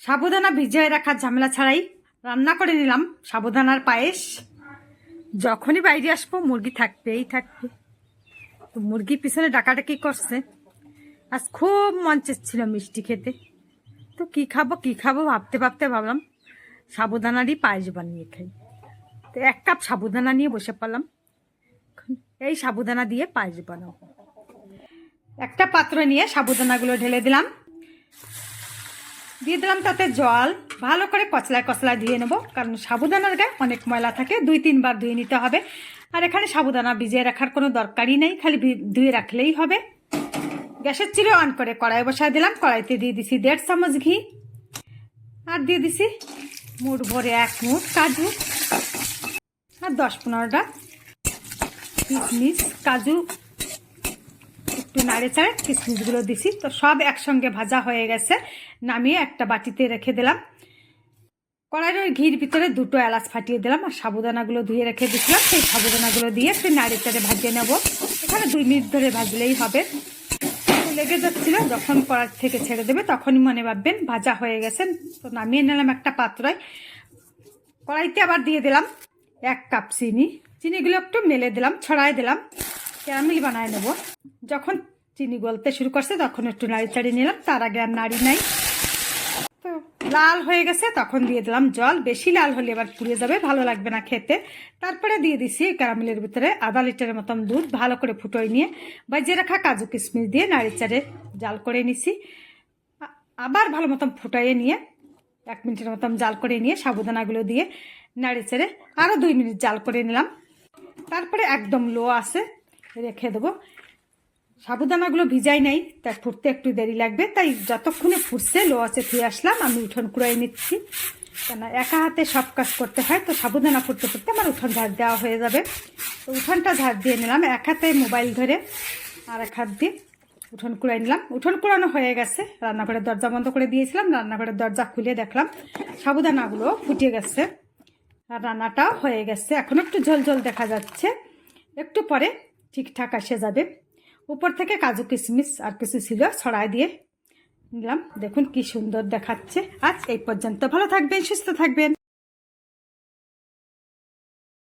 সাবুদানা ভিজিয়ে রাখার ঝামেলা ছাড়াই রান্না করে নিলাম সাবুদানার পায়েস। যখনই বাইরে আসব মুরগি থাকবেই থাকবে। তো মুরগি পিছনে ডাকাডাকি করছে? আজ খুব মন ছিল মিষ্টি খেতে। তো কি খাব কি খাব ভাবতে ভাবতে ভাবলাম সাবুদানারই পায়েস বানিয়ে খাই। তো এক কাপ সাবুদানা নিয়ে বসে পড়লাম। এই সাবুদানা দিয়ে পায়েস বানাবো। একটা পাত্র নিয়ে সাবুদানাগুলো ঢেলে দিলাম। দিয়ে দিলাম তাতে জল। ভালো করে কচলায় কচলায় ধুয়ে নেব, কারণ সাবুদানার গায়ে অনেক ময়লা থাকে, দুই তিনবার ধুয়ে নিতে হবে। আর এখানে সাবুদানা ভিজিয়ে রাখার কোনো দরকারই নেই, খালি ধুয়ে রাখলেই হবে। গ্যাসের চিরে অন করে কড়াই বসায় দিলাম, কড়াইতে দিয়ে দিছি দেড় চামচ ঘি। আর দিয়ে দিছি মুঠ ভরে এক মুঠ কাজু। আর দশ পনেরোটা কিশমিশ, কাজু একটু নাড়ে চাড়ে কিশমিশগুলো দিছি। তো সব একসঙ্গে ভাজা হয়ে গেছে। নামিয়ে একটা বাটিতে রেখে দিলাম। কড়াইয়ের ঘির ভিতরে দুটো এলাচ ফাটিয়ে দিলাম আর সাবুদানাগুলো ধুয়ে রেখে দিয়েছিলাম। সেই সাবুদানাগুলো দিয়ে একটু নাড়ে চাড়ে ভাজিয়ে নেব। এখানে দুই মিনিট ধরে ভাজলেই হবে। লেগে যাচ্ছিল, যখন কড়াই থেকে ছেড়ে দেবে তখনই মনে ভাববেন ভাজা হয়ে গেছে। তো নামিয়ে নিলাম একটা পাত্রয়। কড়াইতে আবার দিয়ে দিলাম এক কাপ চিনি। চিনিগুলো একটু মেলে দিলাম ছড়াই দিলাম। ক্যারামেল বানায় নেব। যখন চিনি গলতে শুরু করছে, তখন একটু নাড়ি চাড়ি নিলাম, তার আগে আর নাড়ি নাই। তো লাল হয়ে গেছে, তখন দিয়ে দিলাম জল। বেশি লাল হলে এবার পুড়ে যাবে, ভালো লাগবে না খেতে। তারপরে দিয়ে দিছি ক্যারামেলের ভিতরে আধা লিটারের মতন দুধ, ভালো করে ফুটোয় নিয়ে বাজিয়ে রাখা কাজু কিশমিশ দিয়ে নাড়ি চাড়ে জাল করে নিছি। আবার ভালো মতন ফুটাইয়ে নিয়ে এক মিনিটের মতন জাল করে নিয়ে সাবুদানাগুলো দিয়ে নাড়ি চেড়ে আরও দুই মিনিট জাল করে নিলাম। তারপরে একদম লো আছে রেখে দেবো। সাবুদানাগুলো ভিজাই নাই, তাই ফুটতে একটু দেরি লাগবে। তাই যতক্ষণে ফুটছে, লো আছে ধুয়ে আসলাম, আমি উঠোন কুড়াই নিচ্ছি। কেন একা হাতে সব কাজ করতে হয়, তো সাবুদানা ফুটতে ফুটতে আমার উঠোন ঝাড় দেওয়া হয়ে যাবে। তো উঠোনটা ঝাড় দিয়ে নিলাম, এক হাতে মোবাইল ধরে, আর এক হাত দিয়ে উঠোন কুড়াই নিলাম। উঠোন কুড়ানো হয়ে গেছে, রান্নাঘরের দরজা বন্ধ করে দিয়েছিলাম, রান্নাঘরের দরজা খুলে দেখলাম সাবুদানাগুলো ফুটে গেছে, আর রান্নাটাও হয়ে গেছে। এখন একটু ঝোল ঝোল দেখা যাচ্ছে। একটু পরে ঠিকঠাক আসে যাবে। উপর থেকে কাজু কিশমিশ আর কিছু ছিল ছড়াই দিয়ে নিলাম। দেখুন কি সুন্দর দেখাচ্ছে। আজ এই পর্যন্ত। ভালো থাকবেন, সুস্থ থাকবেন।